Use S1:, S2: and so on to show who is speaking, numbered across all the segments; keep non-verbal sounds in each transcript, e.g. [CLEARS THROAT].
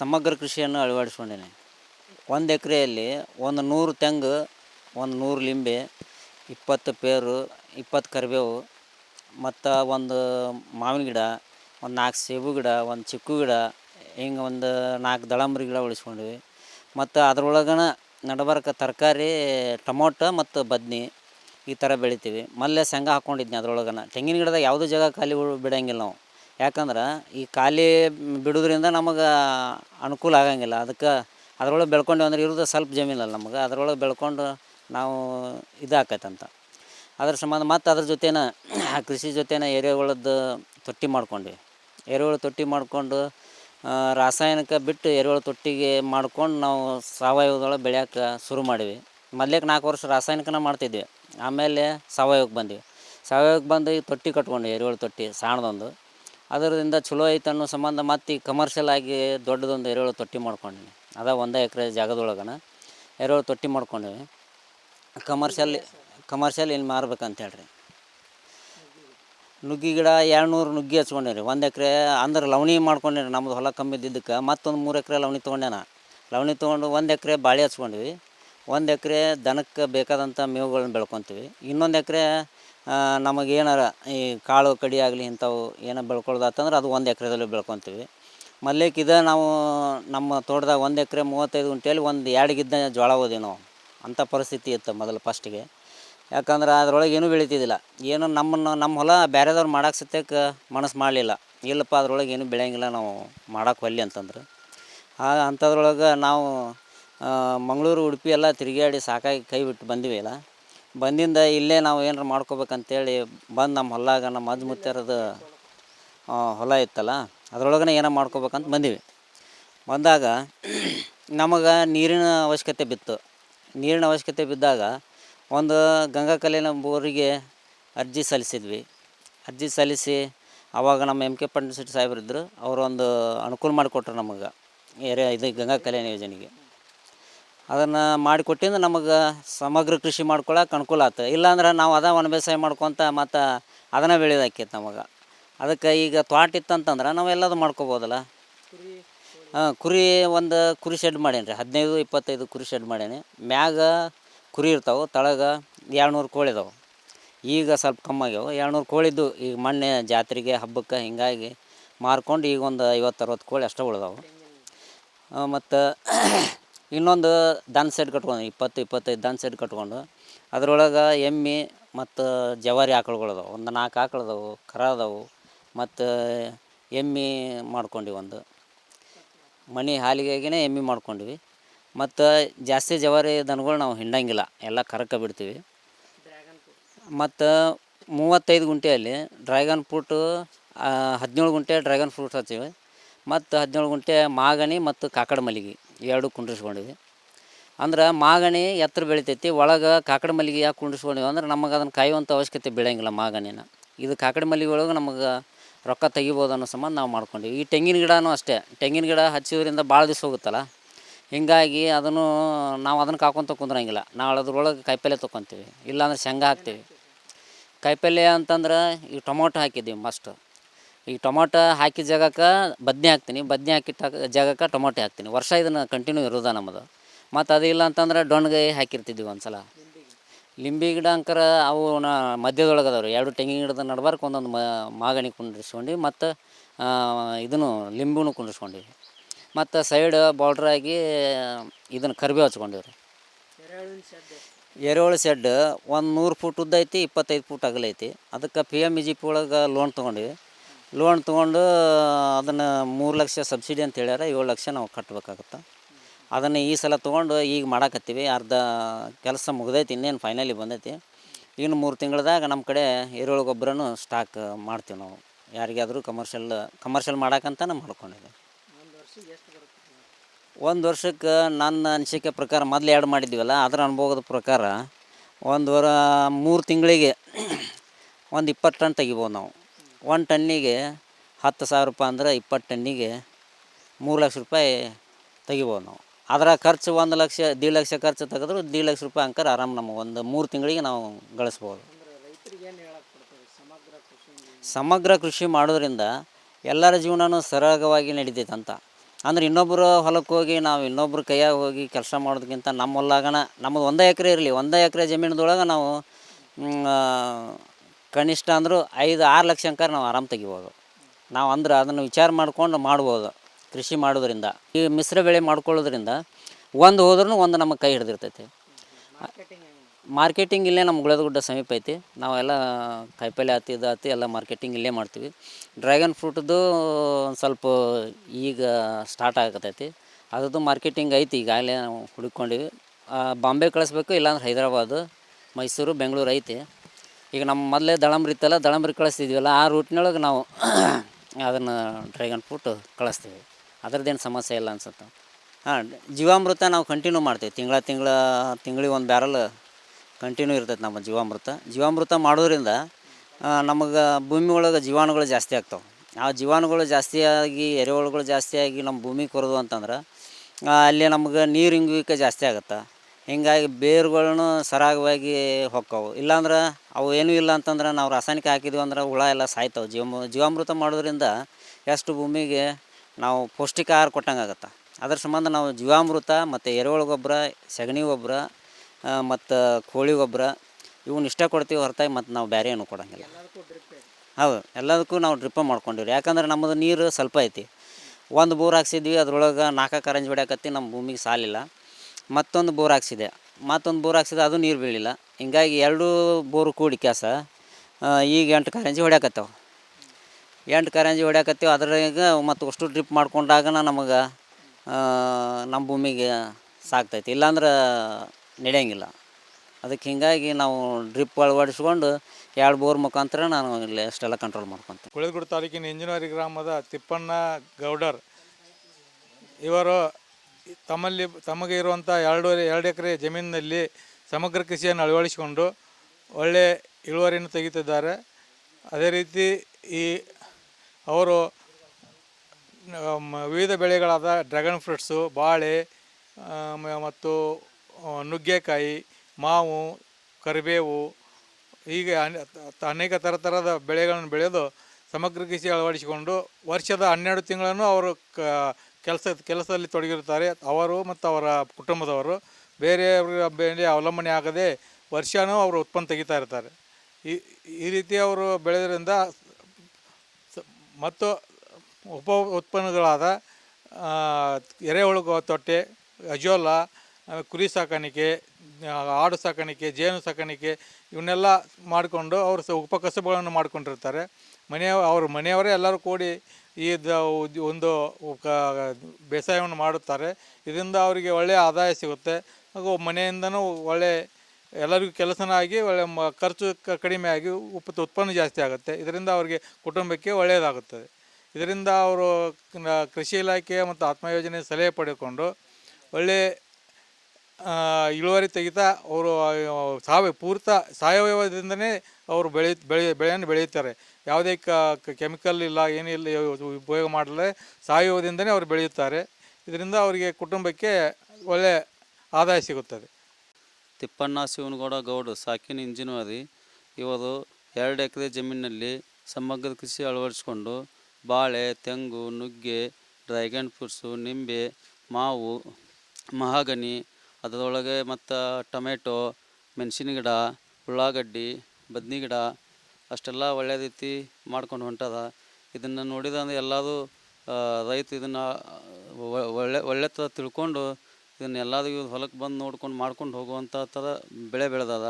S1: ಸಮಗ್ರ ಕೃಷಿಯನ್ನು ಅಳವಡಿಸ್ಕೊಂಡೇನೆ ಒಂದು ಎಕರೆಯಲ್ಲಿ ಒಂದು ನೂರು ತೆಂಗು, ಒಂದು ನೂರು ಲಿಂಬೆ, ಇಪ್ಪತ್ತು ಪೇರು, ಇಪ್ಪತ್ತು ಕರಿಬೇವು, ಮತ್ತು ಒಂದು ಮಾವಿನ ಗಿಡ, ಒಂದು ನಾಲ್ಕು ಸೇಬು ಗಿಡ, ಒಂದು ಚಿಕ್ಕು ಗಿಡ, ಹಿಂಗೆ ಒಂದು ನಾಲ್ಕು ದಾಳಂಬ್ರಿ ಗಿಡ ಉಳಿಸ್ಕೊಂಡ್ವಿ. ಮತ್ತು ಅದ್ರೊಳಗನ ನಡಬರ್ಕ ತರಕಾರಿ, ಟೊಮೊಟೊ ಮತ್ತು ಬದ್ನಿ ಈ ಥರ ಬೆಳಿತೀವಿ. ಮಲ್ಲೆ ಶೇಂಗಾ ಹಾಕ್ಕೊಂಡಿದ್ನಿ ಅದ್ರೊಳಗನ. ತೆಂಗಿನ ಗಿಡದಾಗ ಯಾವುದೂ ಜಾಗ ಖಾಲಿ ಬಿಡಂಗಿಲ್ಲ ನಾವು. ಯಾಕಂದ್ರೆ ಈ ಖಾಲಿ ಬಿಡೋದ್ರಿಂದ ನಮಗೆ ಅನುಕೂಲ ಆಗಂಗಿಲ್ಲ. ಅದಕ್ಕೆ ಅದ್ರೊಳಗೆ ಬೆಳ್ಕೊಂಡು ಅಂದ್ರೆ ಇರೋದು ಸ್ವಲ್ಪ ಜಮೀನಲ್ಲ ನಮ್ಗೆ. ಅದ್ರೊಳಗೆ ಬೆಳ್ಕೊಂಡು ನಾವು ಇದಾಕೈತಂತ. ಅದ್ರ ಸಂಬಂಧ ಮತ್ತು ಅದ್ರ ಜೊತೆನ ಕೃಷಿ ಜೊತೆನ ಎರೆಹುಳದ್ದು ತೊಟ್ಟಿ ಮಾಡ್ಕೊಂಡ್ವಿ. ಎರೆಹುಳು ತೊಟ್ಟಿ ಮಾಡಿಕೊಂಡು ರಾಸಾಯನಿಕ ಬಿಟ್ಟು ಎರೆಹುಳು ತೊಟ್ಟಿಗೆ ಮಾಡ್ಕೊಂಡು ನಾವು ಸಾವಯವದೊಳಗೆ ಬೆಳೆಯೋಕೆ ಶುರು ಮಾಡಿವಿ. ಮೊದ್ಲೇಕ ನಾಲ್ಕು ವರ್ಷ ರಾಸಾಯನಿಕನ ಮಾಡ್ತಿದ್ವಿ. ಆಮೇಲೆ ಸಾವಯವಕ್ಕೆ ಬಂದ್ವಿ. ಸಾವಯವಕ್ಕೆ ಬಂದು ಈ ತೊಟ್ಟಿ ಕಟ್ಕೊಂಡ್ವಿ ಎರೆಹುಳು ತೊಟ್ಟಿ ಸಣ್ಣದೊಂದು ಅದರಿಂದ ಚಲೋ ಐತೆ ಅನ್ನೋ ಸಂಬಂಧ ಮತ್ತು ಈ ಕಮರ್ಷಿಯಲ್ ಆಗಿ ದೊಡ್ಡದೊಂದು ಎರೆಹುಳು ತೊಟ್ಟಿ ಮಾಡ್ಕೊಂಡೀನಿ. ಅದ ಒಂದೇ ಎಕರೆ ಜಾಗದೊಳಗನ ಎರೆಹುಳು ತೊಟ್ಟಿ ಮಾಡ್ಕೊಂಡೀವಿ. ಕಮರ್ಷಿಯಲ್ ಕಮರ್ಷಿಯಲ್ ಇಲ್ಲಿ ಮಾರ್ಬೇಕಂತ ಹೇಳ್ರಿ. ನುಗ್ಗಿ ಗಿಡ ಎರಡು ನೂರು ನುಗ್ಗಿ ಹಚ್ಕೊಂಡಿರಿ ಒಂದು ಎಕರೆ ಅಂದ್ರೆ ಲವಣಿ ಮಾಡ್ಕೊಂಡಿರಿ ನಮ್ಮದು ಹೊಲ ಕಮ್ಮಿ ಇದ್ದಿದ್ದಕ್ಕೆ. ಮತ್ತೊಂದು ಮೂರು ಎಕರೆ ಲವಣಿ ತೊಗೊಂಡೇನ. ಲವಣಿ ತೊಗೊಂಡು ಒಂದು ಎಕರೆ ಬಾಳೆ ಹಚ್ಕೊಂಡ್ವಿ. ಒಂದು ಎಕರೆ ದನಕ್ಕೆ ಬೇಕಾದಂಥ ಮೇವುಗಳನ್ನ ಬೆಳ್ಕೊತೀವಿ. ಇನ್ನೊಂದು ಎಕರೆ ನಮಗೇನಾರ ಈ ಕಾಳು ಕಡಿ ಆಗಲಿ ಇಂಥವು ಏನೋ ಬೆಳ್ಕೊಳ್ಳೋದಾತಂದ್ರೆ ಅದು ಒಂದು ಎಕರೆದಲ್ಲಿ ಬೆಳ್ಕೊತೀವಿ. ಮಲ್ಲೇಕಿದ ಇದು ನಾವು ನಮ್ಮ ತೋಟದಾಗ ಒಂದು ಎಕರೆ ಮೂವತ್ತೈದು ಗುಂಟೆಯಲ್ಲಿ ಒಂದು ಎರಡು ಗಿದ್ದ ಜೋಳ ಓದಿ ನಾವು. ಅಂಥ ಪರಿಸ್ಥಿತಿ ಇತ್ತು ಮೊದಲು ಫಸ್ಟಿಗೆ ಯಾಕಂದ್ರೆ ಅದರೊಳಗೆ ಏನೂ ಬೆಳೀತಿದ್ದಿಲ್ಲ. ಏನು ನಮ್ಮನ್ನು ನಮ್ಮ ಹೊಲ ಬೇರೆದವ್ರು ಮಾಡಕ್ಕೆ ಸತ್ಯಕ್ಕೆ ಮನಸ್ಸು ಮಾಡಲಿಲ್ಲ. ಇಲ್ಲಪ್ಪ, ಅದ್ರೊಳಗೆ ಏನೂ ಬೆಳೆಯಂಗಿಲ್ಲ ನಾವು ಮಾಡೋಕೆ ಹೊಲ್ಲಿ ಅಂತಂದ್ರೆ. ಆಗ ಅಂಥದ್ರೊಳಗೆ ನಾವು ಮಂಗಳೂರು, ಉಡುಪಿ ಎಲ್ಲ ತಿರುಗಾಡಿ ಸಾಕಾಗಿ ಕೈ ಬಿಟ್ಟು ಬಂದಿವಿ ಅಲ್ಲ ಬಂದಿಂದ ಇಲ್ಲೇ ನಾವು ಏನಾರು ಮಾಡ್ಕೋಬೇಕಂತೇಳಿ ಬಂದು ನಮ್ಮ ಹೊಲ್ದಾಗ ನಮ್ಮ ಅಜ್ಜ ಮುತ್ಯಾರದು ಆ, ಹೊಲ ಇತ್ತಲ್ಲ ಅದರೊಳಗನೆ ಏನೋ ಮಾಡ್ಕೋಬೇಕಂತ ಬಂದೀವಿ. ಬಂದಾಗ ನಮಗೆ ನೀರಿನ ಅವಶ್ಯಕತೆ ಬಿತ್ತು. ನೀರಿನ ಅವಶ್ಯಕತೆ ಬಿದ್ದಾಗ ಒಂದು ಗಂಗಾ ಕಲ್ಯಾಣ ಬೋರಿಗೆ ಅರ್ಜಿ ಸಲ್ಲಿಸಿದ್ವಿ. ಅರ್ಜಿ ಸಲ್ಲಿಸಿ ಆವಾಗ ನಮ್ಮ ಎಂ ಕೆ ಪಂಡಿತ್ ಸಾಹೇಬ್ರು ಇದ್ದರು ಅವರೊಂದು ಅನುಕೂಲ ಮಾಡಿಕೊಟ್ರು ನಮಗೆ. ಏರಿಯಾ ಇದು ಗಂಗಾ ಕಲ್ಯಾಣ ಯೋಜನೆಗೆ. ಅದನ್ನು ಮಾಡಿಕೊಟ್ಟಿಂದ ನಮಗೆ ಸಮಗ್ರ ಕೃಷಿ ಮಾಡ್ಕೊಳಕ್ಕೆ ಅನುಕೂಲ ಆಯ್ತು ಇಲ್ಲಾಂದ್ರೆ ನಾವು ಅದ ಒಣ ಬೇಸಾಯ ಮಾಡ್ಕೊತ ಮತ್ತು ಅದನ್ನು ಬೆಳೆಯೋದಾಕೈತೆ ನಮಗೆ. ಅದಕ್ಕೆ ಈಗ ತ್ವಾಟ ಇತ್ತಂತಂದ್ರೆ ನಾವು ಎಲ್ಲದು ಮಾಡ್ಕೋಬೋದಲ್ಲ. ಹಾಂ, ಕುರಿ ಒಂದು ಕುರಿ ಶೆಡ್ ಮಾಡೇನಿ ರೀ ಹದಿನೈದು, ಇಪ್ಪತ್ತೈದು ಕುರಿ ಶೆಡ್ ಮಾಡೇನಿ. ಮ್ಯಾಗ ಕುರಿ ಇರ್ತಾವೆ, ತಳಗ ಏಳ್ನೂರು ಕೋಳಿ ಇದಾವೆ ಈಗ ಸ್ವಲ್ಪ ಕಮ್ಮಾಗ್ಯಾವ ಕೋಳಿ ಕೋಳಿದ್ದು ಈಗ ಮೊನ್ನೆ ಜಾತ್ರೆಗೆ, ಹಬ್ಬಕ್ಕೆ ಹಿಂಗಾಗಿ ಮಾರ್ಕೊಂಡು ಈಗ ಒಂದು ಐವತ್ತು ಅರವತ್ತು ಕೋಳಿ ಅಷ್ಟೇ ಉಳಿದಾವೆ. ಮತ್ತು ಇನ್ನೊಂದು ದನ ಸೆಡ್ ಕಟ್ಕೊಂಡು, ಇಪ್ಪತ್ತು, ಇಪ್ಪತ್ತೈದು ದನ ಸೆಡ್ ಕಟ್ಕೊಂಡು, ಅದ್ರೊಳಗೆ ಎಮ್ಮೆ ಮತ್ತು ಜವಾರಿ ಆಕಳುಗಳು ಅದಾವೆ. ಒಂದು ನಾಲ್ಕು ಆಕಳು ಅದಾವೆ, ಕರ ಅದಾವೆ, ಮತ್ತು ಎಮ್ಮೆ ಮಾಡ್ಕೊಂಡ್ವಿ ಒಂದು. ಮನೆ ಹಾಲಿಗೆಗೇ ಎಮ್ಮೆ ಮಾಡ್ಕೊಂಡ್ವಿ. ಮತ್ತು ಜಾಸ್ತಿ ಜವಾರಿ ದನಗಳು ನಾವು ಹಿಂಡಂಗಿಲ್ಲ, ಎಲ್ಲ ಕರಕ ಬಿಡ್ತೀವಿ. ಮತ್ತು ಮೂವತ್ತೈದು ಗುಂಟೆಯಲ್ಲಿ ಡ್ರ್ಯಾಗನ್ ಫ್ರೂಟು ಹದಿನೇಳು ಗುಂಟೆ ಡ್ರ್ಯಾಗನ್ ಫ್ರೂಟ್ ಹಚ್ಚಿವಿ. ಮತ್ತು ಹದಿನೇಳು ಗುಂಟೆ ಮಾಗಣಿ ಮತ್ತು ಕಾಕಡ ಮಲ್ಲಿಗೆ. ಎರಡು ಕುಂಡ್ರಿಸ್ಕೊಂಡಿವಿ ಅಂದ್ರೆ ಮಾಗಣಿ ಎತ್ತರ ಬೆಳಿತೈತಿ, ಒಳಗೆ ಕಾಕಡ ಮಲ್ಲಿಗೆ ಯಾಕೆ ಕುಂಡ್ರಿಸ್ಕೊಂಡಿವಿ ಅಂದ್ರೆ ನಮಗೆ ಅದನ್ನು ಕಾಯುವಂಥ ಅವಶ್ಯಕತೆ ಬೆಳೆಯಂಗಿಲ್ಲ ಮಾಗಣಿನ. ಇದು ಕಾಕಡ ಮಲ್ಲಿಗೆ ಒಳಗೆ ನಮಗೆ ರೊಕ್ಕ ತೆಗಿಬೋದು ಅನ್ನೋ ಸಂಬಂಧ ನಾವು ಮಾಡ್ಕೊಂಡಿವಿ. ಈ ತೆಂಗಿನ ಗಿಡನೂ ಅಷ್ಟೇ, ತೆಂಗಿನ ಗಿಡ ಹಚ್ಚಿದ್ರಿಂದ ಭಾಳ ದಿವಸ ಹೋಗುತ್ತಲ್ಲ, ಹೀಗಾಗಿ ಅದನ್ನು ನಾವು ಅದನ್ನು ಕಾಕೊಂತ ಕುಂದ್ರಂಗಿಲ್ಲ. ನಾವು ಅದ್ರೊಳಗೆ ಕಾಯಿಪಲ್ಲೆ ತೊಗೊತೀವಿ ಇಲ್ಲಾಂದ್ರೆ ಶೇಂಗಾ ಹಾಕ್ತೀವಿ. ಕಾಯಿಪಲ್ಲೆ ಅಂತಂದ್ರೆ ಈ ಟೊಮೊಟೊ ಹಾಕಿದ್ದೀವಿ ಮಸ್ಟ್. ಈ ಟೊಮೊಟೊ ಹಾಕಿದ ಜಾಗಕ್ಕೆ ಬದನೆ ಹಾಕ್ತೀನಿ. ಬದನೆ ಹಾಕಿಟ್ಟ ಜಾಗಕ್ಕೆ ಟೊಮೊಟೊ ಹಾಕ್ತೀನಿ. ವರ್ಷ ಇದನ್ನು ಕಂಟಿನ್ಯೂ ಇರೋದ ನಮ್ಮದು ಮತ್ತು ಅದು ಇಲ್ಲ ಅಂತಂದ್ರೆ ಡೊಣ್ಗಾಯಿ ಹಾಕಿರ್ತಿದ್ವಿ ಒಂದು ಸಲ ಲಿಂಬೆ ಗಿಡ ಅಂಕರ ಅವು ನಾ ಮಧ್ಯದೊಳಗೆ ಎರಡು ತೆಂಗಿನ ಗಿಡದ ನಡ್ಬಾರ್ಕ್ ಒಂದೊಂದು ಮಾಗಣಿ ಕುಂಡ್ರಿಸ್ಕೊಂಡು ಮತ್ತು ಇದನ್ನು ಲಿಂಬುನು ಕುಂಡ್ರಿಸ್ಕೊಂಡಿವಿ. ಮತ್ತು ಸೈಡ್ ಬಾರ್ಡ್ರಾಗಿ ಇದನ್ನು ಕರಿಬೇವು ಹಚ್ಕೊಂಡಿವ್ರಿ. ಎರೆಹುಳು ಶೆಡ್ ಒಂದು ನೂರು ಫೂಟ್ ಉದ್ದ ಐತಿ, ಇಪ್ಪತ್ತೈದು ಫೂಟ್ ಅಗಲ ಐತಿ ಅದಕ್ಕೆ P M E G P ಒಳಗೆ ಲೋನ್ ತೊಗೊಂಡಿವಿ. ಲೋನ್ ತೊಗೊಂಡು ಅದನ್ನು ಮೂರು ಲಕ್ಷ ಸಬ್ಸಿಡಿ ಅಂತ ಹೇಳ್ಯಾರ, ಏಳು ಲಕ್ಷ ನಾವು ಕಟ್ಟಬೇಕಾಗತ್ತೆ ಅದನ್ನು ಈ ಸಲ ತೊಗೊಂಡು ಈಗ ಮಾಡಾಕತ್ತೀವಿ, ಅರ್ಧ ಕೆಲಸ ಮುಗ್ದೈತಿ, ಇನ್ನೇನು ಫೈನಲಿ ಬಂದೈತಿ. ಇನ್ನು ಮೂರು ತಿಂಗಳದಾಗ ನಮ್ಮ ಕಡೆ ಎರೆಹುಳು ಗೊಬ್ಬರನೂ ಸ್ಟಾಕ್ ಮಾಡ್ತೀವಿ ನಾವು. ಯಾರಿಗಾದರೂ ಕಮರ್ಷಿಯಲ್ ಕಮರ್ಷಿಯಲ್ ಮಾಡಕ್ಕಂತಾನೆ ಮಾಡ್ಕೊಂಡಿದ್ದೀವಿ ಒಂದು ವರ್ಷಕ್ಕೆ ನನ್ನ ಅನಿಸಿಕೆ ಪ್ರಕಾರ ಮೊದಲು ಎರಡು ಮಾಡಿದ್ದೀವಲ್ಲ ಅದರ ಅನುಭವದ ಪ್ರಕಾರ ಒಂದು ವರ ಮೂರು ತಿಂಗಳಿಗೆ ಒಂದು ಇಪ್ಪತ್ತು ಟನ್ ತೆಗಿಬೋದು ನಾವು. ಒಂದು ಟನ್ನಿಗೆ ಹತ್ತು ಸಾವಿರ ರೂಪಾಯಿ ಅಂದ್ರೆ ಇಪ್ಪತ್ತು ಟನ್ನಿಗೆ ಮೂರು ಲಕ್ಷ ರೂಪಾಯಿ ತೆಗಿಬೋದು ನಾವು. ಅದರ ಖರ್ಚು ಒಂದು ಲಕ್ಷ, ದೀಡ್ ಲಕ್ಷ ಖರ್ಚು ತೆಗೆದ್ರು ದೀಡ್ ಲಕ್ಷ ರೂಪಾಯಿ ಅಂಕರ್ ಆರಾಮ್ ನಮಗೆ ಒಂದು ಮೂರು ತಿಂಗಳಿಗೆ ನಾವು ಗಳಿಸ್ಬೋದು. ಸಮಗ್ರ ಕೃಷಿ ಮಾಡೋದ್ರಿಂದ ಎಲ್ಲರ ಜೀವನನೂ ಸರಾಗವಾಗಿ ನಡೀತೈತೆ ಅಂತ ಅಂದ್ರೆ ಇನ್ನೊಬ್ಬರು ಹೊಲಕ್ಕೆ ಹೋಗಿ ನಾವು ಇನ್ನೊಬ್ರ ಕೈಯಾಗ ಹೋಗಿ ಕೆಲಸ ಮಾಡೋದಕ್ಕಿಂತ ನಮ್ಮ ಹೊಲ್ದಾಗನ ನಮ್ಮದು ಒಂದೇ ಎಕರೆ ಇರಲಿ, ಒಂದೇ ಎಕರೆ ಜಮೀನದೊಳಗೆ ನಾವು ಕನಿಷ್ಠ ಅಂದರೂ ಐದು, ಆರು ಲಕ್ಷ ಅಂಕರ್ ನಾವು ಆರಾಮ್ ತೆಗಿಬೋದು. ನಾವು ಅಂದ್ರೆ ಅದನ್ನು ವಿಚಾರ ಮಾಡ್ಕೊಂಡು ಮಾಡ್ಬೋದು ಕೃಷಿ ಮಾಡೋದ್ರಿಂದ. ಈ ಮಿಶ್ರ ಬೆಳೆ ಮಾಡ್ಕೊಳ್ಳೋದ್ರಿಂದ ಒಂದು ಹೋದ್ರೂ ಒಂದು ನಮಗೆ ಕೈ ಹಿಡ್ದಿರ್ತೈತಿ. ಮಾರ್ಕೆಟಿಂಗ್ ಇಲ್ಲೇ ನಮ್ಮ ಗುಳದಗುಡ್ಡ ಸಮೀಪ ಐತಿ. ನಾವೆಲ್ಲ ಕಾಯಿಪಲ್ಲೆ ಹತ್ತಿ ಇದು ಹತ್ತಿ ಎಲ್ಲ ಮಾರ್ಕೆಟಿಂಗ್ ಇಲ್ಲೇ ಮಾಡ್ತೀವಿ. ಡ್ರ್ಯಾಗನ್ ಫ್ರೂಟ್ದು ಒಂದು ಸ್ವಲ್ಪ ಈಗ ಸ್ಟಾರ್ಟ್ ಆಗತೈತಿ ಅದ್ರದ್ದು ಮಾರ್ಕೆಟಿಂಗ್ ಐತಿ, ಈಗಾಗಲೇ ನಾವು ಹುಡುಕೊಂಡಿವಿ ಬಾಂಬೆ ಕಳಿಸ್ಬೇಕು, ಇಲ್ಲಾಂದ್ರೆ ಹೈದರಾಬಾದು, ಮೈಸೂರು, ಬೆಂಗಳೂರು ಐತಿ. ಈಗ ನಮ್ಮ ಮೊದಲೇ ದಳಂಬ್ರಿ ಇತ್ತಲ್ಲ, ದಳಂಬ್ರಿ ಕಳಿಸ್ತಿದ್ವಲ್ಲ, ಆ ರೂಟ್ನೊಳಗೆ ನಾವು [CLEARS THROAT] ಅದನ್ನು ಡ್ರ್ಯಾಗನ್ ಫ್ರೂಟ್ ಕಳಿಸ್ತೀವಿ. ಅದ್ರದ್ದೇನು ಸಮಸ್ಯೆ ಇಲ್ಲ ಅನ್ಸುತ್ತೆ. ಹಾಂ, ಜೀವಾಮೃತ ನಾವು ಕಂಟಿನ್ಯೂ ಮಾಡ್ತೀವಿ. ತಿಂಗಳ ತಿಂಗಳ, ತಿಂಗಳಿಗೆ ಒಂದು ಬ್ಯಾರಲ್ ಕಂಟಿನ್ಯೂ ಇರ್ತೈತೆ ನಮ್ಮ ಜೀವಾಮೃತ. ಜೀವಾಮೃತ ಮಾಡೋದ್ರಿಂದ ನಮಗೆ ಭೂಮಿ ಒಳಗೆ ಜೀವಾಣುಗಳು ಜಾಸ್ತಿ ಆಗ್ತಾವೆ. ಆ ಜೀವಾಣುಗಳು ಜಾಸ್ತಿಯಾಗಿ ಎರೆಹುಳುಗಳು ಜಾಸ್ತಿಯಾಗಿ ನಮ್ಮ ಭೂಮಿ ಕೊರೋದು ಅಂತಂದ್ರೆ ಅಲ್ಲಿ ನಮ್ಗೆ ನೀರು ಇಂಗುವಿಕೆ ಜಾಸ್ತಿ ಆಗುತ್ತೆ. ಹಿಂಗಾಗಿ ಬೇರುಗಳನ್ನು ಸರಾಗವಾಗಿ ಹೊಕ್ಕವು. ಇಲ್ಲಾಂದ್ರೆ ಅವು ಏನೂ ಇಲ್ಲ ಅಂತಂದ್ರೆ ನಾವು ರಾಸಾಯನಿಕ ಹಾಕಿದ್ವಿ ಅಂದ್ರೆ ಹುಳ ಎಲ್ಲ ಸಾಯ್ತಾವೆ. ಜೀವ ಜೀವಾಮೃತ ಮಾಡೋದ್ರಿಂದ ಎಷ್ಟು ಭೂಮಿಗೆ ನಾವು ಪೌಷ್ಟಿಕ ಆಹಾರ ಕೊಟ್ಟಂಗಾಗತ್ತೆ ಅದ್ರ ಸಂಬಂಧ ನಾವು ಜೀವಾಮೃತ ಮತ್ತು ಎರೆಹುಳು ಗೊಬ್ಬರ, ಸಗಣಿ ಗೊಬ್ಬರ ಮತ್ತು ಕೋಳಿ ಗೊಬ್ಬರ ಇವನ್ನ ಇಷ್ಟ ಕೊಡ್ತೀವಿ ಹೊರತಾಗಿ ಮತ್ತು ನಾವು ಬೇರೆ ಏನು ಕೊಡೋಂಗಿಲ್ಲ. ಹೌದು, ಎಲ್ಲದಕ್ಕೂ ನಾವು ಡ್ರಿಪ್ಪ ಮಾಡ್ಕೊಂಡಿವ್ರಿ. ಯಾಕಂದ್ರೆ ನಮ್ಮದು ನೀರು ಸ್ವಲ್ಪ ಐತಿ. ಒಂದು ಬೋರ್ ಹಾಕ್ಸಿದ್ವಿ, ಅದ್ರೊಳಗೆ ನಾಲ್ಕು ಕರಂಜಿ ಹೊಡ್ಯಾಕತ್ತಿ ನಮ್ಮ ಭೂಮಿಗೆ ಸಾಲಿಲ್ಲ. ಮತ್ತೊಂದು ಬೋರ್ ಹಾಕ್ಸಿದೆ. ಮತ್ತೊಂದು ಬೋರ್ ಹಾಕ್ಸಿದೆ ಅದು ನೀರು ಬೀಳಿಲ್ಲ. ಹಿಂಗಾಗಿ ಎರಡೂ ಬೋರು ಕೂಡಿ ಕ್ಯಾಸ. ಈಗ ಎಂಟು ಕಾರಂಜಿ ಹೊಡ್ಯಾಕತ್ತವು. ಎಂಟು ಕರಂಜಿ ಹೊಡ್ಯಾಕತ್ತೀವಿ. ಅದ್ರಾಗ ಮತ್ತು ಅಷ್ಟು ಡ್ರಿಪ್ ಮಾಡ್ಕೊಂಡಾಗ ನಮಗೆ ನಮ್ಮ ಭೂಮಿಗೆ ಸಾಕ್ತೈತಿ. ಇಲ್ಲಾಂದ್ರೆ ನಡೆಯಂಗಿಲ್ಲ. ಅದಕ್ಕೆ ಹಿಂಗಾಗಿ ನಾವು ಡ್ರಿಪ್ ಅಳವಡಿಸ್ಕೊಂಡು ಎರಡು ಬೋರ್ ಮುಖಾಂತರ ನಾನು ಇಲ್ಲಿ ಅಷ್ಟೆಲ್ಲ ಕಂಟ್ರೋಲ್ ಮಾಡ್ಕೊತೀನಿ.
S2: ಕುಳದಗುಡ್ಡ ತಾಲೂಕಿನ ಇಂಜಿನಿಯರಿ ಗ್ರಾಮದ ತಿಪ್ಪಣ್ಣ ಗೌಡರ್ ಇವರು ತಮ್ಮಲ್ಲಿ ತಮಗೆ ಇರುವಂಥ ಎರಡು ಎರಡು ಎಕರೆ ಜಮೀನಿನಲ್ಲಿ ಸಮಗ್ರ ಕೃಷಿಯನ್ನು ಅಳವಡಿಸಿಕೊಂಡು ಒಳ್ಳೆಯ ಇಳುವರಿಯನ್ನು ತೆಗೆಯುತ್ತಿದ್ದಾರೆ. ಅದೇ ರೀತಿ ಈ ಅವರು ವಿವಿಧ ಬೆಳೆಗಳಾದ ಡ್ರ್ಯಾಗನ್ ಫ್ರೂಟ್ಸು, ಬಾಳೆ ಮತ್ತು ನುಗ್ಗೆಕಾಯಿ, ಮಾವು, ಕರಿಬೇವು, ಹೀಗೆ ಅನೇಕ ಥರ ಥರದ ಬೆಳೆಗಳನ್ನು ಬೆಳೆದು ಸಮಗ್ರ ಕೃಷಿ ಅಳವಡಿಸಿಕೊಂಡು ವರ್ಷದ ಹನ್ನೆರಡು ತಿಂಗಳನ್ನು ಅವರು ಕೆಲಸ, ಕೆಲಸದಲ್ಲಿ ತೊಡಗಿರುತ್ತಾರೆ. ಅವರು ಮತ್ತು ಅವರ ಕುಟುಂಬದವರು ಬೇರೆಯವರ ಅವಲಂಬನೆ ಆಗದೆ ವರ್ಷನೂ ಅವರು ಉತ್ಪನ್ನ ತೆಗಿತಾ ಇರ್ತಾರೆ. ಈ ಈ ರೀತಿ ಅವರು ಬೆಳೆಯೋದ್ರಿಂದ ಮತ್ತು ಉಪ ಉತ್ಪನ್ನಗಳಾದ ಎರೆಹುಳು ತೊಟ್ಟೆ, ಅಜೋಲ, ಕುರಿ ಸಾಕಾಣಿಕೆ ಆಡು ಸಾಕಾಣಿಕೆ, ಜೇನು ಸಾಕಾಣಿಕೆ ಇವನ್ನೆಲ್ಲ ಮಾಡಿಕೊಂಡು ಅವರು ಸ ಉಪಕಸಬುಗಳನ್ನು ಮಾಡಿಕೊಂಡಿರ್ತಾರೆ. ಮನೆಯ, ಅವ್ರ ಮನೆಯವರೇ ಎಲ್ಲರೂ ಕೂಡಿ ಈ ದ- ಉದ್- ಒಂದು ಬೇಸಾಯವನ್ನು ಮಾಡುತ್ತಾರೆ. ಇದರಿಂದ ಅವರಿಗೆ ಒಳ್ಳೆಯ ಆದಾಯ ಸಿಗುತ್ತೆ. ಹಾಗೂ ಮನೆಯಿಂದನೂ ಒಳ್ಳೆ ಎಲ್ಲರಿಗೂ ಕೆಲಸನಾಗಿ, ಒಳ್ಳೆ ಖರ್ಚು ಕಡಿಮೆ ಆಗಿ ಉಪ ಉತ್ಪನ್ನ ಜಾಸ್ತಿ ಆಗುತ್ತೆ. ಇದರಿಂದ ಅವರಿಗೆ ಕುಟುಂಬಕ್ಕೆ ಒಳ್ಳೆಯದಾಗುತ್ತದೆ. ಇದರಿಂದ ಅವರು ಕೃಷಿ ಇಲಾಖೆ ಮತ್ತು ಆತ್ಮ ಯೋಜನೆ ಸಲಹೆ ಪಡೆದುಕೊಂಡು ಒಳ್ಳೆ ಇಳುವರಿ ತೆಗಿತಾ ಅವರು ಸಾವಯವ ಪೂರ್ತ ಸಾವಯವದಿಂದನೇ ಅವರು ಬೆಳೆ ಬೆಳೆ, ಬೆಳೆಯನ್ನು ಬೆಳೆಯುತ್ತಾರೆ. ಯಾವುದೇ ಕೆಮಿಕಲ್ ಇಲ್ಲ ಏನಿಲ್ಲ ಉಪಯೋಗ ಮಾಡಲೇ ಸಾವಯವದಿಂದನೇ ಅವರು ಬೆಳೆಯುತ್ತಾರೆ. ಇದರಿಂದ ಅವರಿಗೆ ಕುಟುಂಬಕ್ಕೆ ಒಳ್ಳೆ ಆದಾಯ ಸಿಗುತ್ತದೆ.
S3: ತಿಪ್ಪಣ್ಣ, ಶಿವನಗೌಡ, ಗೌಡ, ಸಾಕಿನ ಇಂಜಿನಿಯರಿ, ಇವರು ಎರಡು ಎಕರೆ ಜಮೀನಿನಲ್ಲಿ ಸಮಗ್ರ ಕೃಷಿ ಅಳವಡಿಸಿಕೊಂಡು ಬಾಳೆ, ತೆಂಗು, ನುಗ್ಗೆ, ಡ್ರ್ಯಾಗನ್ ಫ್ರೂಟ್ಸು, ನಿಂಬೆ, ಮಾವು, ಮಹಾಗನಿ ಅದರೊಳಗೆ ಮತ್ತು ಟೊಮೆಟೊ, ಮೆಣಸಿನ ಗಿಡ, ಉಳ್ಳಾಗಡ್ಡಿ, ಬದ್ನಿ ಗಿಡ, ಅಷ್ಟೆಲ್ಲ ಒಳ್ಳೆ ರೀತಿ ಮಾಡ್ಕೊಂಡು ಹೊಂಟದ. ಇದನ್ನು ನೋಡಿದಂದ್ರೆ ಎಲ್ಲರೂ ರೈತ ಇದನ್ನು ಒಳ್ಳೆ ಒಳ್ಳೆ ಥರ ತಿಳ್ಕೊಂಡು ಇದನ್ನ ಎಲ್ಲರಿಗೂ ಹೊಲಕ್ಕೆ ಬಂದು ನೋಡ್ಕೊಂಡು ಮಾಡ್ಕೊಂಡು ಹೋಗುವಂಥ ಥರ ಬೆಳೆ ಬೆಳೆದದ.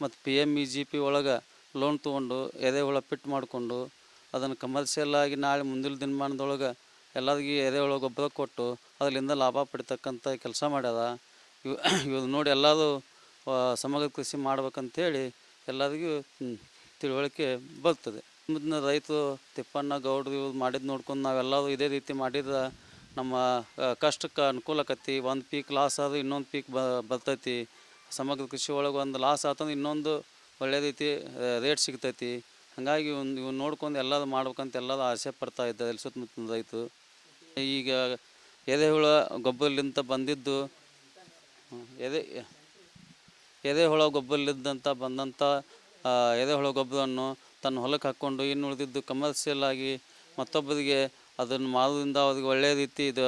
S3: ಮತ್ತು P M E G P ಒಳಗೆ ಲೋನ್ ತೊಗೊಂಡು ಎರೆಹುಳ ಪಿಟ್ ಮಾಡಿಕೊಂಡು ಅದನ್ನು ಕಮರ್ಷಿಯಲ್ ಆಗಿ ನಾಳೆ ಮುಂದಿನ ದಿನಮಾನದೊಳಗೆ ಎಲ್ಲರಿಗೂ ಎರೆಹುಳ ಗೊಬ್ಬರ ಕೊಟ್ಟು ಅದರಿಂದ ಲಾಭ ಪಡಿತಕ್ಕಂಥ ಕೆಲಸ ಮಾಡ್ಯದ. ಇವ್ [COUGHS] ಇವ್ರು ನೋಡಿ ಎಲ್ಲರೂ ಸಮಗ್ರ ಕೃಷಿ ಮಾಡ್ಬೇಕಂತೇಳಿ ಎಲ್ಲರಿಗೂ ತಿಳುವಳಿಕೆ ಬರ್ತದೆ. ಮುಂದಿನ ರೈತರು ತಿಪ್ಪಣ್ಣ ಗೌಡ್ರು ಇವ್ರು ಮಾಡಿದ್ದು ನೋಡ್ಕೊಂಡು ನಾವೆಲ್ಲರೂ ಇದೇ ರೀತಿ ಮಾಡಿದ್ರೆ ನಮ್ಮ ಕಷ್ಟಕ್ಕೆ ಅನುಕೂಲ ಆಕತಿ ಒಂದು ಪೀಕ್ ಲಾಸ್ ಆದ್ರೆ ಇನ್ನೊಂದು ಪೀಕ್ ಬ, ಬರ್ತೈತಿ. ಸಮಗ್ರ ಕೃಷಿ ಒಳಗೆ ಒಂದು ಲಾಸ್ ಆತಂದ್ರೆ ಇನ್ನೊಂದು ಒಳ್ಳೆ ರೀತಿ ರೇಟ್ ಸಿಗ್ತೈತಿ. ಹಾಗಾಗಿ ಒಂದು ಇವ್ನು ನೋಡ್ಕೊಂಡು ಎಲ್ಲರೂ ಮಾಡ್ಬೇಕಂತ ಎಲ್ಲರೂ ಆಸೆ ಪಡ್ತಾ ಇದ್ದಾರೆ ಸುತ್ತಮುತ್ತಲಿನ ಸುತ್ತಮುತ್ತಲ ರೈತರು. ಈಗ ಎರೆಹುಳ ಗೊಬ್ಬರಲಿಂತ ಬಂದಿದ್ದು ಹ್ಮ್, ಎದೆ ಎರೆಹುಳ ಗೊಬ್ಬರಲಿದ್ದಂಥ ಬಂದಂಥ ಎದೆ ಎರೆಹುಳ ಗೊಬ್ಬರವನ್ನು ತನ್ನ ಹೊಲಕ್ಕೆ ಹಾಕ್ಕೊಂಡು ಇನ್ನು ಉಳಿದಿದ್ದು ಕಮರ್ಷಿಯಲ್ ಆಗಿ ಮತ್ತೊಬ್ಬರಿಗೆ ಅದನ್ನು ಮಾಡೋದ್ರಿಂದ ಅವ್ರಿಗೆ ಒಳ್ಳೆಯ ರೀತಿ ಇದು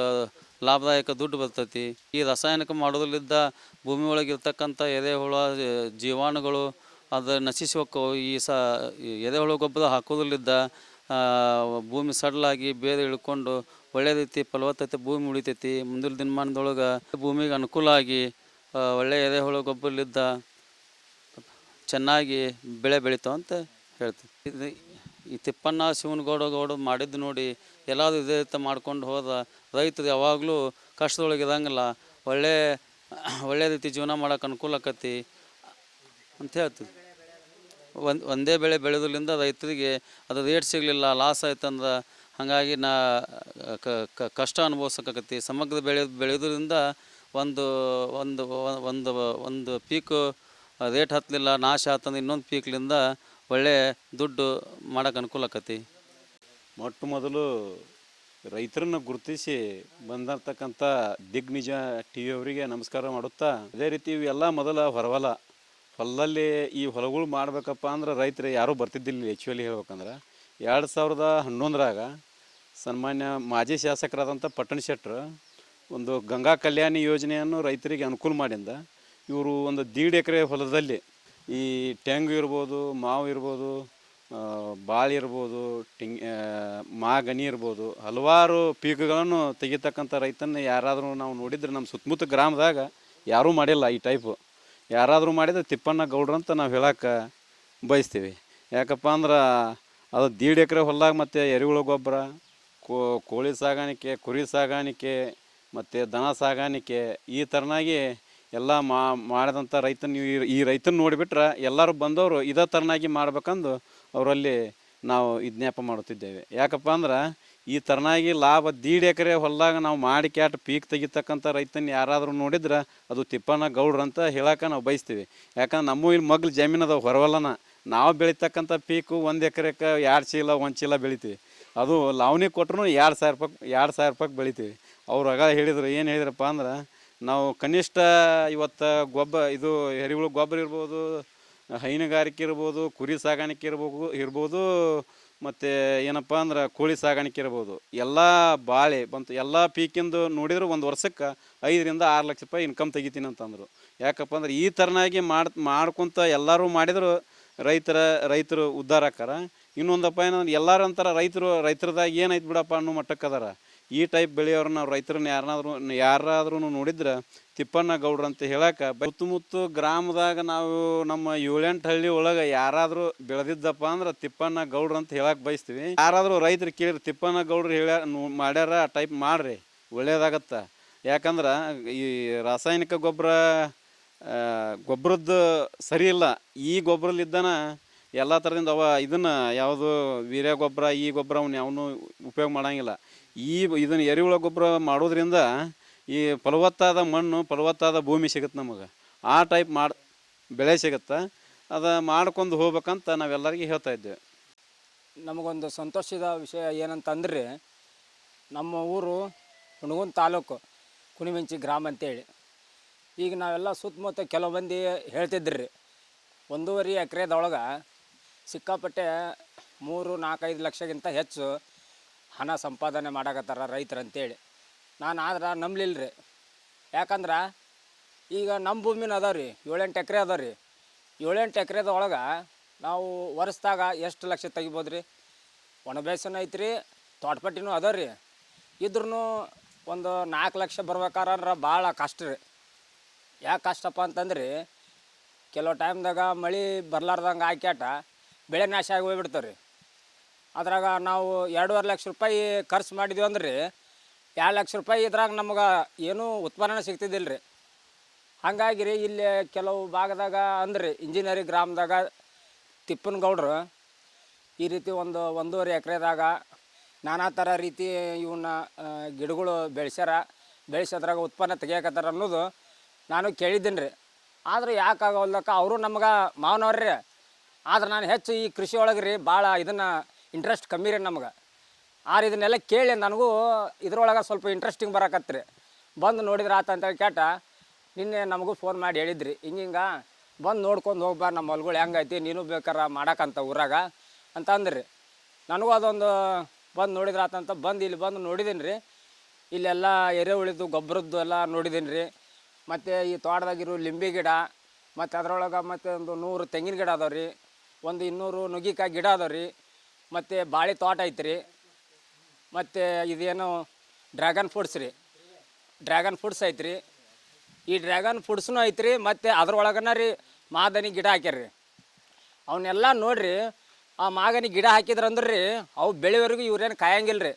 S3: ಲಾಭದಾಯಕ ದುಡ್ಡು ಬರ್ತೈತಿ. ಈ ರಾಸಾಯನಿಕ ಮಾಡೋದ್ರಲ್ಲಿದ್ದ ಭೂಮಿ ಒಳಗೆ ಎದೆ ಎರೆಹುಳ ಆ, ಜೀವಾಣುಗಳು ಅದು ನಶಿಸಿ ಈ ಸ ಈ ಎರೆಹುಳ ಗೊಬ್ಬರ ಹಾಕೋದ್ರಲ್ಲಿದ್ದ ಭೂಮಿ ಸಡಲಾಗಿ ಬೇರೆ ಇಳ್ಕೊಂಡು ಒಳ್ಳೆ ರೀತಿ ಫಲವತ್ತತೆ ಭೂಮಿ ಉಳಿತೈತಿ. ಮುಂದಿನ ದಿನಮಾನದೊಳಗೆ ಭೂಮಿಗೆ ಅನುಕೂಲ ಆಗಿ ಒಳ್ಳೆಯ ಎರೆಹುಳು ಗೊಬ್ಬರಲಿದ್ದ ಚೆನ್ನಾಗಿ ಬೆಳೆ ಬೆಳಿತಾವ ಅಂತ ಹೇಳ್ತೀವಿ ಇದು ಈ ತಿಪ್ಪಣ್ಣ ಶಿವನಗೌಡ ಗೌಡ ಮಾಡಿದ್ದು ನೋಡಿ ಎಲ್ಲಾದರೂ ಇದೇ ರೀತಿ ಮಾಡ್ಕೊಂಡು ಹೋದ ರೈತರು ಯಾವಾಗಲೂ ಕಷ್ಟದೊಳಗೆ ಇರಂಗಿಲ್ಲ. ಒಳ್ಳೆ ಒಳ್ಳೆ ರೀತಿ ಜೀವನ ಮಾಡೋಕೆ ಅನುಕೂಲ ಆಕತಿ ಅಂತ ಹೇಳ್ತೀವಿ ಒಂದು, ಒಂದೇ ಬೆಳೆ ಬೆಳೆದ್ರಿಂದ ರೈತರಿಗೆ ಅದು ರೇಟ್ ಸಿಗಲಿಲ್ಲ ಲಾಸ್ ಆಯ್ತಂದ್ರೆ ಹಾಗಾಗಿ ನಾ ಕಷ್ಟ ಅನುಭವಿಸೋಕತಿ ಸಮಗ್ರ ಬೆಳೆ ಬೆಳೆದ್ರಿಂದ ಒಂದು ಒಂದು ಒಂದು ಒಂದು ಪೀಕು ರೇಟ್ ಹತ್ತಲಿಲ್ಲ, ನಾಶ ಆತಂದ್ರೆ ಇನ್ನೊಂದು ಪೀಕ್ಲಿಂದ ಒಳ್ಳೆ ದುಡ್ಡು ಮಾಡೋಕೆ ಅನುಕೂಲ ಆಕತಿ
S4: ಮೊಟ್ಟ ಮೊದಲು ರೈತರನ್ನ ಗುರುತಿಸಿ ಬಂದಿರ್ತಕ್ಕಂಥ ದಿಗ್ನಿಜ ಟಿ ವಿ ಅವರಿಗೆ ನಮಸ್ಕಾರ ಮಾಡುತ್ತಾ, ಅದೇ ರೀತಿ ಇವೆಲ್ಲ ಮೊದಲ ಹೊರವಲ. ಹೊಲದಲ್ಲಿ ಈ ಹೊಲಗಳು ಮಾಡಬೇಕಪ್ಪ ಅಂದ್ರೆ ರೈತರು ಯಾರೂ ಬರ್ತಿದ್ದಿಲ್ಲ ಆ್ಯಕ್ಚುಲಿ ಹೇಳ್ಬೇಕಂದ್ರೆ. ಎರಡು ಸಾವಿರದ ಹನ್ನೊಂದರಾಗ ಸನ್ಮಾನ್ಯ ಮಾಜಿ ಶಾಸಕರಾದಂಥ ಪಟ್ಟಣ ಶೆಟ್ಟರು ಒಂದು ಗಂಗಾ ಕಲ್ಯಾಣಿ ಯೋಜನೆಯನ್ನು ರೈತರಿಗೆ ಅನುಕೂಲ ಮಾಡಿಂದ ಇವರು ಒಂದು ದೀಡ್ ಎಕರೆ ಹೊಲದಲ್ಲಿ ಈ ಟೆಂಗು ಇರ್ಬೋದು, ಮಾವು ಇರ್ಬೋದು ಬಾಳೆ ಇರ್ಬೋದು, ಟಿಂಗ್ ಮಾಗನಿ ಇರ್ಬೋದು, ಹಲವಾರು ಪೀಕುಗಳನ್ನು ತೆಗಿತಕ್ಕಂಥ ರೈತನ ಯಾರಾದರೂ ನಾವು ನೋಡಿದ್ರೆ ನಮ್ಮ ಸುತ್ತಮುತ್ತ ಗ್ರಾಮದಾಗ ಯಾರೂ ಮಾಡಿಲ್ಲ ಈ ಟೈಪು ಯಾರಾದರೂ ಮಾಡಿದ್ರೆ ತಿಪ್ಪಣ್ಣ ಗೌಡ್ರು ಅಂತ ನಾವು ಹೇಳಕ್ಕೆ ಬಯಸ್ತೀವಿ. ಯಾಕಪ್ಪ ಅಂದ್ರೆ ಅದು ದೀಡ್ ಎಕರೆ ಹೊಲ್ದಾಗ ಮತ್ತು ಎರೆಹುಳ ಗೊಬ್ಬರ ಕೋಳಿ ಸಾಗಾಣಿಕೆ, ಕುರಿ ಸಾಗಾಣಿಕೆ, ಮತ್ತು ದನ ಸಾಗಾಣಿಕೆ ಈ ಥರನಾಗಿ ಎಲ್ಲ ಮಾ ಮಾಡಿದಂಥ ರೈತನ ಈ- ಈ ರೈತನ ನೋಡಿಬಿಟ್ರೆ ಎಲ್ಲರೂ ಬಂದವರು ಇದೇ ಥರನಾಗಿ ಮಾಡ್ಬೇಕಂದು ಅವರಲ್ಲಿ ನಾವು ವಿಜ್ಞಾಪ ಮಾಡುತ್ತಿದ್ದೇವೆ. ಯಾಕಪ್ಪ ಅಂದ್ರೆ ಈ ತರನಾಗಿ ಲಾಭ ದೀಡ್ ಎಕರೆ ಹೊಲದಾಗ ನಾವು ಮಾಡಿ ಕ್ಯಾಟ್ ಪೀಕ್ ತೆಗಿತಕ್ಕಂಥ ರೈತನ ಯಾರಾದರೂ ನೋಡಿದ್ರೆ ಅದು ತಿಪ್ಪನ ಗೌಡ್ರು ಅಂತ ಹೇಳಕ್ಕೆ ನಾವು ಬಯಸ್ತೀವಿ. ಯಾಕಂದ್ರೆ ನಮ್ಮ ಇಲ್ಲಿ ಮಗ್ಲು ಜಮೀನು ಅದಾವೆ, ಹೊರವಲ್ಲನ. ನಾವು ಬೆಳೀತಕ್ಕಂಥ ಪೀಕು ಒಂದು ಎಕರೆಗೆ ಎರಡು ಚೀಲ, ಒಂದು ಚೀಲ ಬೆಳಿತೀವಿ. ಅದು ಲಾವಣಿ ಕೊಟ್ಟರು ಎರಡು ಸಾವಿರ ರೂಪಾಯಿ, ಎರಡು ಸಾವಿರ ರೂಪಾಯಿ ಬೆಳಿತೀವಿ. ಅವ್ರು ಆಗ ಹೇಳಿದ್ರು, ಏನು ಹೇಳಿದ್ರಪ್ಪ ಅಂದ್ರೆ, ನಾವು ಕನಿಷ್ಠ ಇವತ್ತು ಗೊಬ್ಬರ ಇದು ಎರೆಹುಳು ಗೊಬ್ಬರ ಇರ್ಬೋದು, ಹೈನುಗಾರಿಕೆ ಇರ್ಬೋದು, ಕುರಿ ಸಾಗಾಣಿಕೆ ಇರ್ಬೋದು ಇರ್ಬೋದು ಮತ್ತು ಏನಪ್ಪ ಅಂದ್ರೆ ಕೋಳಿ ಸಾಗಾಣಿಕೆ ಇರ್ಬೋದು. ಎಲ್ಲ ಬಾಳೆ ಬಂತು, ಎಲ್ಲ ಪೀಕಿಂದು ನೋಡಿದ್ರೆ ಒಂದು ವರ್ಷಕ್ಕೆ ಐದರಿಂದ ಆರು ಲಕ್ಷ ರೂಪಾಯಿ ಇನ್ಕಮ್ ತೆಗಿತೀನಿ ಅಂತಂದರು. ಯಾಕಪ್ಪ ಅಂದ್ರೆ ಈ ಥರನಾಗಿ ಮಾಡ್, ಮಾಡ್ಕೊತ ಎಲ್ಲರೂ ಮಾಡಿದ್ರು ರೈತರ, ರೈತರು ಉದ್ಧಾರ ಆಕಾರ. ಇನ್ನೊಂದಪ್ಪ ಏನಂದ್ರೆ ಎಲ್ಲರೂ ಅಂತಾರೆ ರೈತರು, ರೈತರದಾಗ ಏನಾಯ್ತು ಬಿಡಪ್ಪ ಅನ್ನೋ ಮಟ್ಟಕ್ಕೆ ಅದಾರ ಈ ಟೈಪ್ ಬೆಳೆಯೋರು ನಾವು ರೈತರನ್ನ ಯಾರನ್ನಾದ್ರೂ ಯಾರಾದ್ರೂ ನೋಡಿದ್ರೆ ತಿಪ್ಪಣ್ಣ ಗೌಡ್ರು ಅಂತ ಹೇಳಕ್ಕೆ ಸುತ್ತಮುತ್ತ ಗ್ರಾಮದಾಗ ನಾವು ನಮ್ಮ ಏಳೆಂಟು ಹಳ್ಳಿ ಒಳಗೆ ಯಾರಾದರೂ ಬೆಳೆದಿದ್ದಪ್ಪ ಅಂದ್ರೆ ತಿಪ್ಪಣ್ಣ ಗೌಡ್ರು ಅಂತ ಹೇಳಕ್ಕೆ ಬಯಸ್ತೀವಿ. ಯಾರಾದರೂ ರೈತರು ಕೇಳಿರಿ ತಿಪ್ಪಣ್ಣ ಗೌಡ್ರು ಹೇಳ ಮಾಡ್ಯಾರ ಟೈಪ್ ಮಾಡ್ರಿ, ಒಳ್ಳೇದಾಗತ್ತೆ. ಯಾಕಂದ್ರೆ ಈ ರಾಸಾಯನಿಕ ಗೊಬ್ಬರ ಗೊಬ್ಬರದ್ದು ಸರಿ ಇಲ್ಲ, ಈ ಗೊಬ್ಬರಲಿದ್ದಾನ ಎಲ್ಲ ಥರದಿಂದ ಅವ ಇದನ್ನು ಯಾವುದು ವೀರ್ಯ ಗೊಬ್ಬರ, ಈ ಗೊಬ್ಬರ ಅವನು ಯಾವನು ಉಪಯೋಗ ಮಾಡೋಂಗಿಲ್ಲ. ಈ ಇದನ್ನು ಎರೆಹುಳ ಗೊಬ್ಬರ ಮಾಡೋದ್ರಿಂದ ಈ ಫಲವತ್ತಾದ ಮಣ್ಣು, ಫಲವತ್ತಾದ ಭೂಮಿ ಸಿಗುತ್ತೆ ನಮಗೆ. ಆ ಟೈಪ್ ಮಾಡಿ, ಬೆಳೆ ಸಿಗುತ್ತೆ. ಅದು ಮಾಡ್ಕೊಂಡು ಹೋಗ್ಬೇಕಂತ ನಾವೆಲ್ಲರಿಗೂ ಹೇಳ್ತಾ ಇದ್ದೇವೆ.
S5: ನಮಗೊಂದು ಸಂತೋಷದ ವಿಷಯ ಏನಂತಂದ್ರೆ, ನಮ್ಮ ಊರು ಹುಣಗುನ್ ತಾಲೂಕು, ಕುಣಿಮಂಚಿ ಗ್ರಾಮ ಅಂತೇಳಿ. ಈಗ ನಾವೆಲ್ಲ ಸುತ್ತಮುತ್ತ ಕೆಲವು ಮಂದಿ ಹೇಳ್ತಿದ್ರಿ, ಒಂದೂವರೆ ಎಕರೆದೊಳಗೆ ಸಿಕ್ಕಾಪಟ್ಟೆ ಮೂರು ನಾಲ್ಕೈದು ಲಕ್ಷಕ್ಕಿಂತ ಹೆಚ್ಚು ಹಣ ಸಂಪಾದನೆ ಮಾಡಕತ್ತಾರ ರೈತರು ಅಂತೇಳಿ ನಾನು ಆದ್ರೆ ನಂಬಲಿಲ್ಲ ರೀ ಯಾಕಂದ್ರೆ ಈಗ ನಮ್ಮ ಭೂಮಿನ ಅದಾವ ರೀ ಏಳೆಂಟು ಎಕರೆ ಅದಾವ ರೀ ಏಳೆಂಟು ಎಕರೆದೊಳಗೆ ನಾವು ವರ್ಷದಾಗ ಎಷ್ಟು ಲಕ್ಷ ತೆಗಿಬೋದು ರೀ ಒಣ ಬೇಸನ ಐತ್ರಿ, ತೋಟಪಟ್ಟಿನೂ ಅದಾವ ರೀ ಇದ್ರೂ ಒಂದು ನಾಲ್ಕು ಲಕ್ಷ ಬರ್ಬೇಕಾರ ಭಾಳ ಕಷ್ಟ ರೀ. ಯಾಕೆ ಕಷ್ಟಪ್ಪ ಅಂತಂದ್ರೆ ಕೆಲವು ಟೈಮ್ದಾಗ ಮಳೆ ಬರ್ಲಾರ್ದಂಗೆ ಆಕ್ಯಾಟ ಬೆಳೆ ನಾಶ ಆಗಿ ಹೋಗ್ಬಿಡ್ತಾವೆ ರೀ ಅದ್ರಾಗ ನಾವು ಎರಡೂವರೆ ಲಕ್ಷ ರೂಪಾಯಿ ಖರ್ಚು ಮಾಡಿದ್ವಿ ಅಂದ್ರೆ ಎರಡು ಲಕ್ಷ ರೂಪಾಯಿ ಇದ್ರಾಗ ನಮ್ಗೆ ಏನೂ ಉತ್ಪನ್ನ ಸಿಗ್ತಿದ್ದಿಲ್ಲ ರೀ ಹಾಗಾಗಿ ರೀ ಇಲ್ಲಿ ಕೆಲವು ಭಾಗದಾಗ ಅಂದ್ರೆ ಇಂಜಿನಿಯರಿಂಗ್ ಗ್ರಾಮದಾಗ ತಿಪ್ಪನಗೌಡ್ರು ಈ ರೀತಿ ಒಂದು ಒಂದೂವರೆ ಎಕರೆದಾಗ ನಾನಾ ಥರ ರೀತಿ ಇವನ್ನ ಗಿಡಗಳು ಬೆಳೆಸ್ಯಾರ. ಬೆಳೆಸೋದ್ರಾಗ ಉತ್ಪನ್ನ ತೆಗಿಯಕತ್ತಾರ ಅನ್ನೋದು ನಾನು ಕೇಳಿದ್ದೀನಿ ರೀ ಆದ್ರೆ ಯಾಕಾಗವಲ್ದಕ್ಕ ಅವರು ನಮ್ಗೆ ಮಾವನವ್ರಿ ಆದ್ರೆ ನಾನು ಹೆಚ್ಚು ಈ ಕೃಷಿ ಒಳಗೆ ರೀ ಭಾಳ ಇದನ್ನು ಇಂಟ್ರೆಸ್ಟ್ ಕಮ್ಮಿ ರೀ ನಮ್ಗೆ. ಆದ್ರೆ ಇದನ್ನೆಲ್ಲ ಕೇಳಿ ನನಗೂ ಇದ್ರೊಳಗೆ ಸ್ವಲ್ಪ ಇಂಟ್ರೆಸ್ಟಿಂಗ್ ಬರಕತ್ರಿ ಬಂದು ನೋಡಿದ್ರೆ ಆತ ಅಂತೇಳಿ ಕೇಟ ನಿನ್ನೆ ನಮಗೂ ಫೋನ್ ಮಾಡಿ ಹೇಳಿದ್ರಿ. ಹಿಂಗಿಂಗ ಬಂದು ನೋಡ್ಕೊಂಡು ಹೋಗ್ಬಾರ ನಮ್ಮ ಹೊಲ್ಗಳು ಹೆಂಗೈತಿ ನೀನು ಬೇಕಾರ ಮಾಡಕ್ಕಂತ ಊರಾಗ ಅಂತ ಅಂದ್ರಿ ನನಗೂ ಅದೊಂದು ಬಂದು ನೋಡಿದ್ರೆ ಆತಂತ ಬಂದು ಇಲ್ಲಿ ಬಂದು ನೋಡಿದ್ದೀನಿ ರೀ. ಇಲ್ಲೆಲ್ಲ ಎರೆಹುಳಿದು ಗೊಬ್ಬರದ್ದು ಎಲ್ಲ ನೋಡಿದ್ದೀನಿ ರೀ. ಮತ್ತು ಈ ತೋಟದಾಗಿರೋ ಲಿಂಬೆ ಗಿಡ, ಮತ್ತು ಅದರೊಳಗೆ ಮತ್ತು ಒಂದು ನೂರು ತೆಂಗಿನ ಗಿಡ ಅದಾವೆ ರೀ. ಒಂದು ಇನ್ನೂರು ನುಗ್ಗಿಕಾಯಿ ಗಿಡ ಅದಾವೆ ರೀ. ಮತ್ತು ಬಾಳೆ ತೋಟ ಐತ್ರಿ ಮತ್ತು ಇದೇನು ಡ್ರ್ಯಾಗನ್ ಫ್ರೂಟ್ಸ್ ರೀ. ಡ್ರ್ಯಾಗನ್ ಫ್ರೂಟ್ಸ್ ಐತ್ರಿ ಈ ಡ್ರ್ಯಾಗನ್ ಫ್ರೂಟ್ಸ್ನು ಐತ್ರಿ ಮತ್ತು ಅದ್ರೊಳಗನ ರೀ ಮಾದನಿ ಗಿಡ ಹಾಕ್ಯಾರ ರೀ. ಅವನ್ನೆಲ್ಲ ನೋಡ್ರಿ, ಆ ಮಾಗನಿ ಗಿಡ ಹಾಕಿದ್ರಂದ್ರೆ ರೀ ಅವು ಬೆಳೆವರೆಗೂ ಇವ್ರೇನು ಕಾಯಂಗಿಲ್ಲ ರೀ.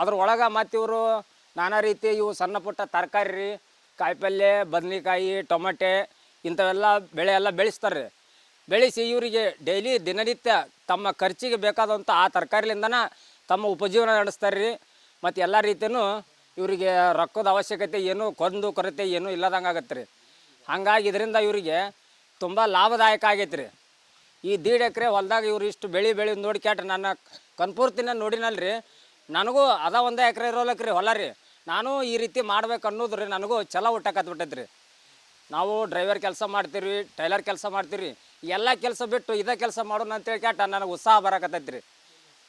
S5: ಅದ್ರೊಳಗೆ ಮತ್ತು ಇವರು ನಾನಾ ರೀತಿ ಇವು ಸಣ್ಣ ಪುಟ್ಟ ತರಕಾರಿ ರೀ ಕಾಯಿಪಲ್ಯ ಬದನೆಕಾಯಿ, ಟೊಮೆಟೆ ಇಂಥವೆಲ್ಲ ಬೆಳೆ ಎಲ್ಲ ಬೆಳೆಸ್ತಾರೆ ರೀ. ಬೆಳೆಸಿ ಇವರಿಗೆ ಡೈಲಿ ದಿನನಿತ್ಯ ತಮ್ಮ ಖರ್ಚಿಗೆ ಬೇಕಾದಂಥ ಆ ತರಕಾರಿಲಿಂದನ ತಮ್ಮ ಉಪಜೀವನ ನಡೆಸ್ತಾರೆ ರೀ. ಮತ್ತು ಎಲ್ಲ ರೀತಿಯೂ ಇವರಿಗೆ ರೊಕ್ಕದ ಅವಶ್ಯಕತೆ ಏನು ಕೊಂದು ಕೊರತೆ ಏನು ಇಲ್ಲದಂಗೆ ಆಗತ್ತೆ ರೀ. ಹಂಗಾಗಿ ಇದರಿಂದ ಇವರಿಗೆ ತುಂಬ ಲಾಭದಾಯಕ ಆಗೈತೆ ರೀ. ಈ ದೀಡ್ ಎಕರೆ ಹೊಲ್ದಾಗ ಇವ್ರು ಇಷ್ಟು ಬೆಳೆ ಬೆಳೆ ನೋಡಿ ನನ್ನ ಕನ್ಪೂರ್ತಿನ ನೋಡಿನಲ್ರಿ ನನಗೂ ಅದ ಒಂದೇ ಎಕರೆ ಇರೋಲಕ್ರಿ ಹೊಲ ರೀ. ನಾನು ಈ ರೀತಿ ಮಾಡ್ಬೇಕು ಅನ್ನೋದು ರೀ ನನಗೂ ಛಲ ಹುಟ್ಟಕತ್ಬಿಟ್ಟೈತೆ ರೀ. ನಾವು ಡ್ರೈವರ್ ಕೆಲಸ ಮಾಡ್ತೀವಿ ಟೈಲರ್ ಕೆಲಸ ಮಾಡ್ತೀವಿ ಎಲ್ಲ ಕೆಲಸ ಬಿಟ್ಟು ಇದೇ ಕೆಲಸ ಮಾಡೋಣ ಅಂತೇಳಿ ಕೇಟ ನನಗೆ ಉತ್ಸಾಹ ಬರಕತ್ತೈತೆ ರೀ